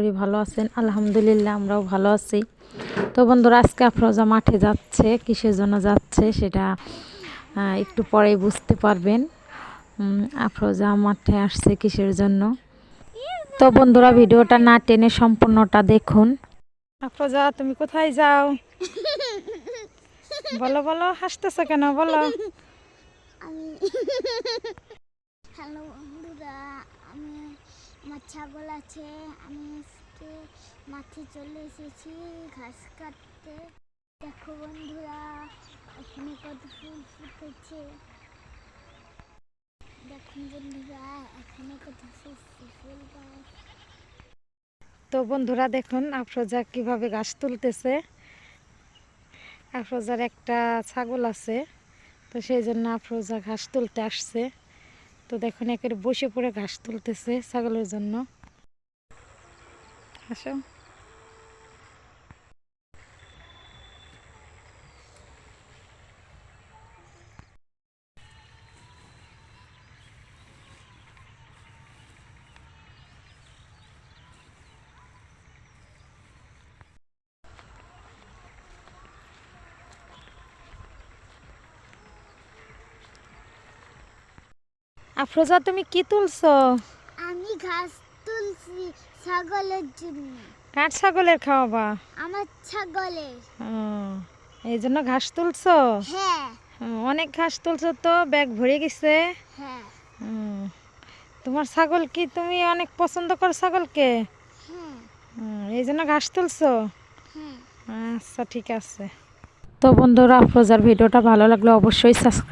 করি, ভালো আছেন? আলহামদুলিল্লাহ, আমরাও ভালো আছি। তো বন্ধুরা, আজকে আফরোজা মাঠে যাচ্ছে, কিসের জন্য যাচ্ছে সেটা একটু পরে বুঝতে পারবেন। আফরোজা মাঠে আসছে কিসের জন্য? তো বন্ধুরা, ভিডিওটা না টেনে সম্পূর্ণটা দেখুন। আফরোজা, তুমি কোথায় যাও? বলো বলো, হাসতেছো কেন? বলো আমি হ্যালো বন্ধুরা আমি আমার ছাগল আছে। আমি আজকে মাঠে চলে এসেছি, ঘাস কাটতে। দেখো বন্ধুরা, এখানে কত ফুল ফুটেছে। দেখুন বন্ধুরা, এখানে কত ফুটছে ফুল গাছ। তো বন্ধুরা, দেখুন আফরোজা কীভাবে ঘাস তুলতেছে। আফরোজার একটা ছাগল আছে, তো সেই জন্য আফরোজা ঘাস তুলতে আসছে। তো দেখুন একের বসে পড়ে ঘাস তুলতেছে ছাগলের জন্য। আসো। আফরোজা তুমি কি তুলছো? আমি ঘাস তুলছি ছাগলের জন্য। কাঠ ছাগলের খাওয়াবা? আমার ছাগলের। এই জন্য ঘাস তুলছো? হ্যাঁ। অনেক ঘাস তুলছো তো ব্যাগ ভরে গেছে? হ্যাঁ। হুম। তোমার ছাগল কি তুমি অনেক পছন্দ করো ছাগলকে? হ্যাঁ। হুম, এই জন্য ঘাস তুলছো? হ্যাঁ। আচ্ছা ঠিক আছে। তো বন্ধুরা আফরোজার ভিডিওটা ভালো লাগলে অবশ্যই সাবস্ক্রাইব